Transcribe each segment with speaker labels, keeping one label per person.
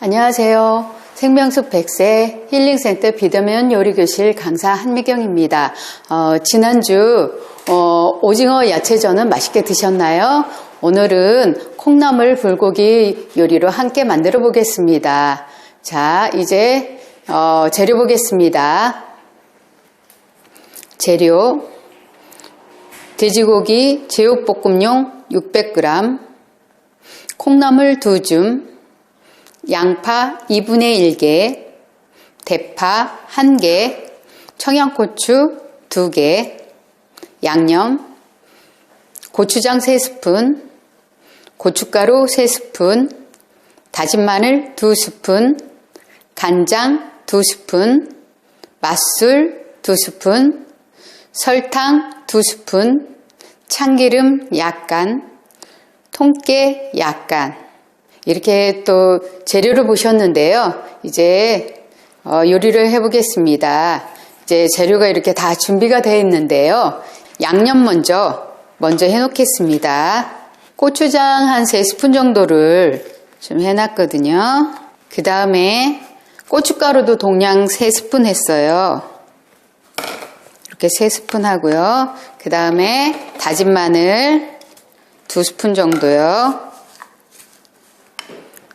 Speaker 1: 안녕하세요. 생명숲 100세 힐링센터 비대면 요리교실 강사 한미경입니다. 어, 지난주 어, 오징어 야채전은 맛있게 드셨나요? 오늘은 콩나물 불고기 요리로 함께 만들어 보겠습니다. 자, 이제 어, 재료 보겠습니다. 재료 돼지고기 제육볶음용 600g 콩나물 2줌 양파 2분의 1개, 대파 1개, 청양고추 2개, 양념, 고추장 3스푼, 고춧가루 3스푼, 다진 마늘 2스푼, 간장 2스푼, 맛술 2스푼, 설탕 2스푼, 참기름 약간, 통깨 약간, 이렇게 또 재료를 보셨는데요. 이제 어, 요리를 해보겠습니다. 이제 재료가 이렇게 다 준비가 되어 있는데요. 양념 먼저 먼저 해놓겠습니다. 고추장 한 3스푼 정도를 좀 해놨거든요. 그 다음에 고춧가루도 동량 3스푼 했어요. 이렇게 3스푼 하고요. 그 다음에 다진 마늘 2스푼 정도요.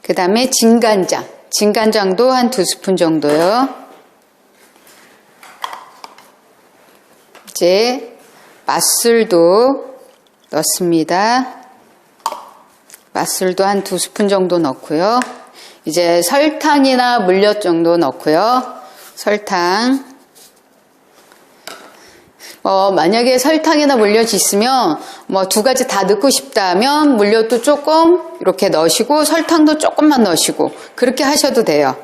Speaker 1: 그 다음에 진간장. 진간장도 한 두 스푼 정도요. 이제 맛술도 넣습니다. 맛술도 한 두 스푼 정도 넣고요. 이제 설탕이나 물엿 정도 넣고요. 설탕. 어, 만약에 설탕이나 물엿이 있으면 뭐 두 가지 다 넣고 싶다면 물엿도 조금 이렇게 넣으시고 설탕도 조금만 넣으시고 그렇게 하셔도 돼요.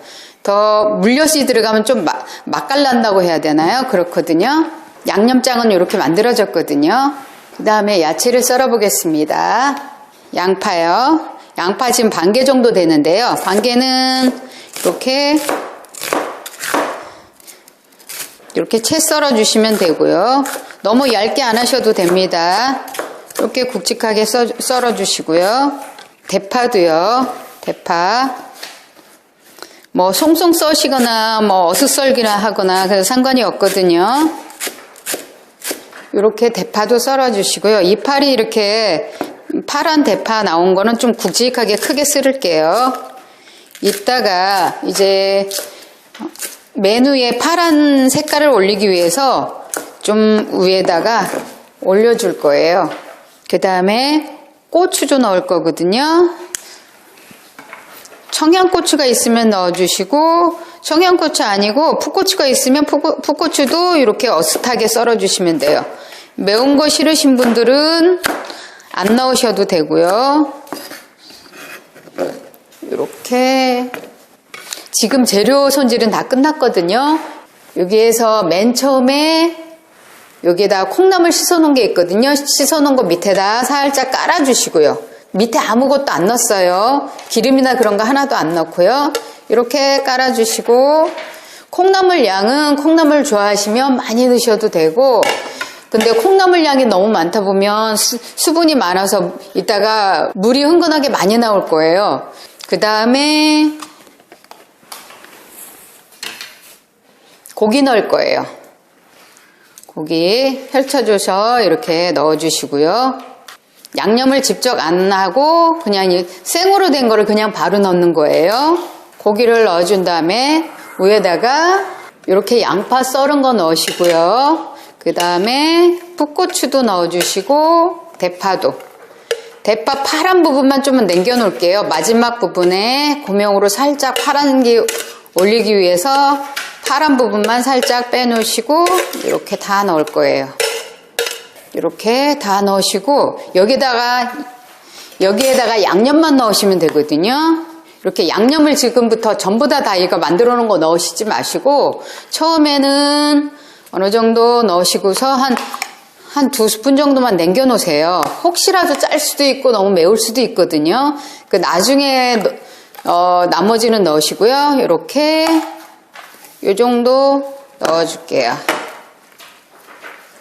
Speaker 1: 더 물엿이 들어가면 좀 마, 맛깔난다고 해야 되나요? 그렇거든요. 양념장은 이렇게 만들어졌거든요. 그 다음에 야채를 썰어 보겠습니다. 양파요. 양파 지금 반 개 정도 되는데요. 반 개는 이렇게 이렇게 채 썰어 주시면 되고요. 너무 얇게 안 하셔도 됩니다. 이렇게 굵직하게 썰어 주시고요. 대파도요. 대파. 뭐 송송 써시거나 뭐 어슷썰기나 하거나 그래서 상관이 없거든요. 이렇게 대파도 썰어 주시고요. 이파리 이렇게 파란 대파 나온 거는 좀 굵직하게 크게 썰을게요. 이따가 이제 메뉴에 파란 색깔을 올리기 위해서 좀 위에다가 올려줄 거예요. 그 다음에 고추도 넣을 거거든요. 청양고추가 있으면 넣어주시고 청양고추 아니고 풋고추가 있으면 풋고, 추도 이렇게 어슷하게 썰어주시면 돼요. 매운 거 싫으신 분들은 안 넣으셔도 되고요. 이렇게 지금 재료 손질은 다 끝났거든요. 여기에서 맨 처음에 여기에다 콩나물 씻어놓은 게 있거든요. 씻어놓은 거 밑에다 살짝 깔아주시고요. 밑에 아무것도 안 넣었어요. 기름이나 그런 거 하나도 안 넣고요. 이렇게 깔아주시고 콩나물 양은 콩나물 좋아하시면 많이 넣으셔도 되고 근데 콩나물 양이 너무 많다 보면 수, 분이 많아서 이따가 물이 흥건하게 많이 나올 거예요. 그 다음에 고기 넣을 거예요. 고기 펼쳐줘서 이렇게 넣어주시고요. 양념을 직접 안 하고 그냥 생으로 된 거를 그냥 바로 넣는 거예요. 고기를 넣어준 다음에 위에다가 이렇게 양파 썰은 거 넣으시고요. 그 다음에 풋고추도 넣어주시고 대파도 대파 파란 부분만 좀 남겨 놓을게요. 마지막 부분에 고명으로 살짝 파란 게 올리기 위해서 파란 부분만 살짝 빼놓으시고 이렇게 다 넣을 거예요. 이렇게 다 넣으시고 여기다가 여기에다가 양념만 넣으시면 되거든요. 이렇게 양념을 지금부터 전부 다 다 이거 만들어 놓은 거 넣으시지 마시고 처음에는 어느 정도 넣으시고서 한 한 두 스푼 정도만 남겨 놓으세요. 혹시라도 짤 수도 있고 너무 매울 수도 있거든요. 그 나중에 어, 나머지는 넣으시고요. 이렇게 이 정도 넣어줄게요.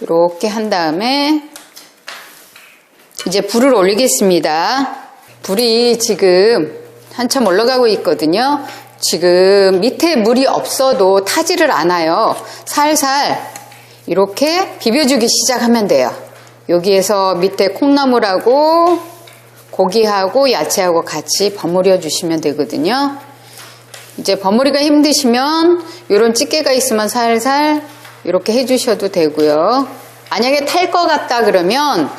Speaker 1: 이렇게 한 다음에 이제 불을 올리겠습니다. 불이 지금 한참 올라가고 있거든요. 지금 밑에 물이 없어도 타지를 않아요. 살살 이렇게 비벼주기 시작하면 돼요. 여기에서 밑에 콩나물하고 고기하고 야채하고 같이 버무려 주시면 되거든요. 이제 버무리가 힘드시면 이런 집게가 있으면 살살 이렇게 해주셔도 되고요. 만약에 탈 것 같다 그러면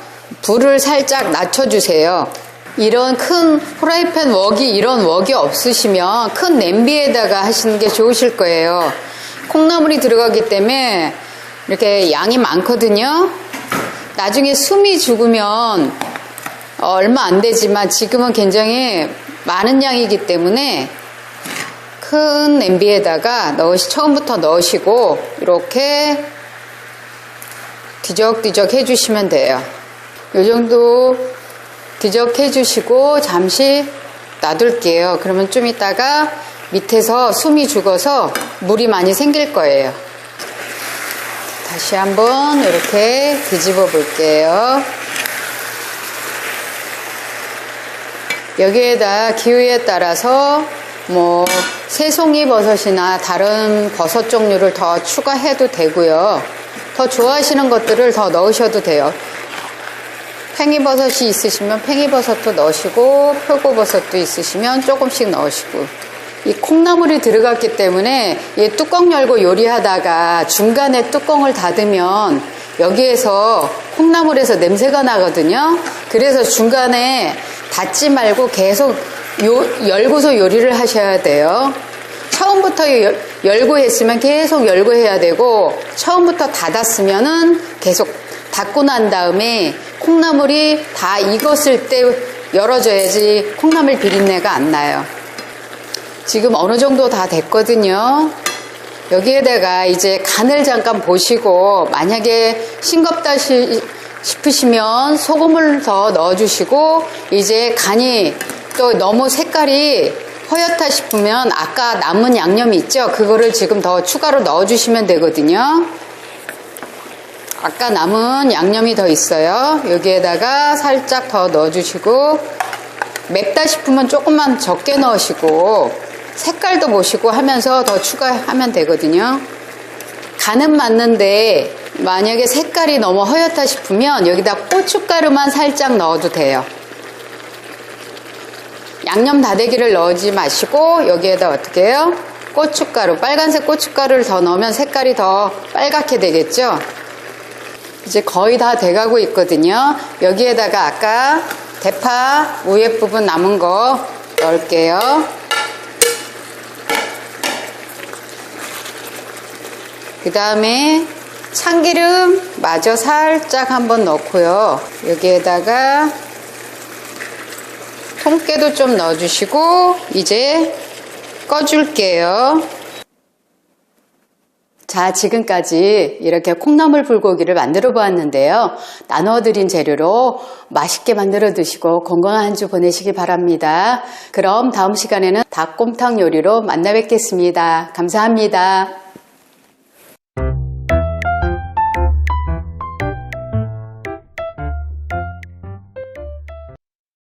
Speaker 1: 불을 살짝 낮춰주세요. 이런 큰 프라이팬 웍이 이런 웍이 없으시면 큰 냄비에다가 하시는 게 좋으실 거예요. 콩나물이 들어가기 때문에 이렇게 양이 많거든요. 나중에 숨이 죽으면 얼마 안 되지만 지금은 굉장히 많은 양이기 때문에 큰 냄비에다가 넣으시, 처음부터 넣으시고 이렇게 뒤적뒤적 해주시면 돼요. 이 정도 뒤적 해 주시고 잠시 놔둘게요. 그러면 좀 이따가 밑에서 숨이 죽어서 물이 많이 생길 거예요. 다시 한번 이렇게 뒤집어 볼게요. 여기에다 기후에 따라서 뭐 새송이 버섯이나 다른 버섯 종류를 더 추가해도 되고요. 더 좋아하시는 것들을 더 넣으셔도 돼요. 팽이버섯이 있으시면 팽이버섯도 넣으시고 표고버섯도 있으시면 조금씩 넣으시고 이 콩나물이 들어갔기 때문에 이 뚜껑 열고 요리하다가 중간에 뚜껑을 닫으면 여기에서 콩나물에서 냄새가 나거든요. 그래서 중간에 닫지 말고 계속 요- 열고서 요리를 하셔야 돼요. 처음부터 열- 열고 했으면 계속 열고 해야 되고 처음부터 닫았으면은 계속 닫고 난 다음에 콩나물이 다 익었을 때 열어줘야지 콩나물 비린내가 안 나요. 지금 어느 정도 다 됐거든요. 여기에다가 이제 간을 잠깐 보시고 만약에 싱겁다 시- 싶으시면 소금을 더 넣어주시고 이제 간이 또 너무 색깔이 허옇다 싶으면 아까 남은 양념이 있죠? 그거를 지금 더 추가로 넣어주시면 되거든요. 아까 남은 양념이 더 있어요. 여기에다가 살짝 더 넣어주시고 맵다 싶으면 조금만 적게 넣으시고 색깔도 보시고 하면서 더 추가하면 되거든요. 간은 맞는데 만약에 색깔이 너무 허옇다 싶으면 여기다 고춧가루만 살짝 넣어도 돼요. 양념 다대기를 넣지 마시고 여기에다 어떻게 해요? 고춧가루, 빨간색 고춧가루를 더 넣으면 색깔이 더 빨갛게 되겠죠? 이제 거의 다 돼가고 있거든요. 여기에다가 아까 대파 위에 부분 남은 거 넣을게요. 그 다음에 참기름 마저 살짝 한번 넣고요. 여기에다가 통깨도 좀 넣어주시고 이제 꺼줄게요. 자, 지금까지 이렇게 콩나물 불고기를 만들어 보았는데요. 나눠드린 재료로 맛있게 만들어 드시고 건강한 한 주 보내시기 바랍니다. 그럼 다음 시간에는 닭곰탕 요리로 만나 뵙겠습니다. 감사합니다.